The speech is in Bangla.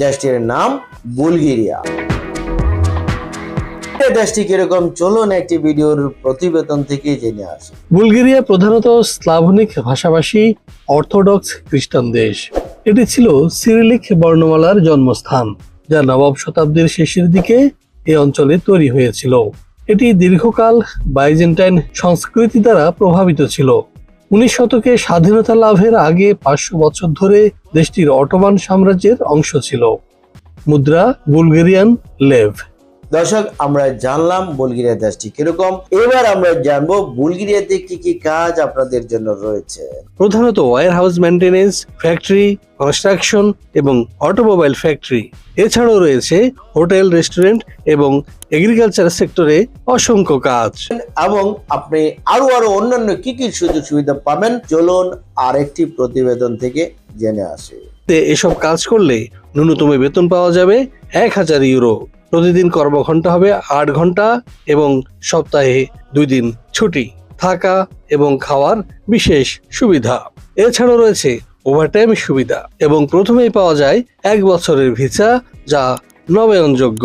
দেশটির নাম বুলগেরিয়া। দেশটি কীরকম? চলুন একটি ভিডিওর প্রতিবেদন থেকে জেনে আসি। বুলগেরিয়া প্রধানত স্লাভনিক ভাষাভাষী অর্থোডক্স খ্রিস্টান দেশ। এটি ছিল সিরিলিক বর্ণমালার জন্মস্থান, যা নবম শতাব্দীর শেষের দিকে এই অঞ্চলে তৈরি হয়েছিল। এটি দীর্ঘকাল বাইজেন্টাইন সংস্কৃতি দ্বারা প্রভাবিত ছিল। উনিশ শতকে স্বাধীনতা লাভের আগে পাঁচশো বছর ধরে দেশটির অটোমান সাম্রাজ্যের অংশ ছিল। মুদ্রা বুলগেরিয়ান লেভ। দর্শক আমরা জানলাম বুলগেরিয়া দেশটি কীরকম। এবার আমরা জানব বুলগেরিয়াতে কি কি কাজ আপনাদের জন্য রয়েছে। প্রধানত warehouse maintenance factory construction এবং অটোমোবাইল ফ্যাক্টরি। এছাড়াও রয়েছে হোটেল রেস্টুরেন্ট এবং এগ্রিকালচার সেক্টরে অসংখ্য কাজ। এবং আপনি আরও আরও অন্যান্য কি কি সুযোগ সুবিধা পাবেন চলুন আরেকটি প্রতিবেদন থেকে জেনে আসি। এসব কাজ করলে ন্যূনতম বেতন পাওয়া যাবে এক হাজার ইউরো। প্রতিদিন কর্মঘণ্টা হবে আট ঘণ্টা এবং সপ্তাহে দুই দিন ছুটি, থাকা এবং খাওয়ার বিশেষ সুবিধা। এছাড়াও রয়েছে ওভারটাইম সুবিধা এবং প্রথমেই পাওয়া যায় এক বছরের ভিসা যা নবায়নযোগ্য।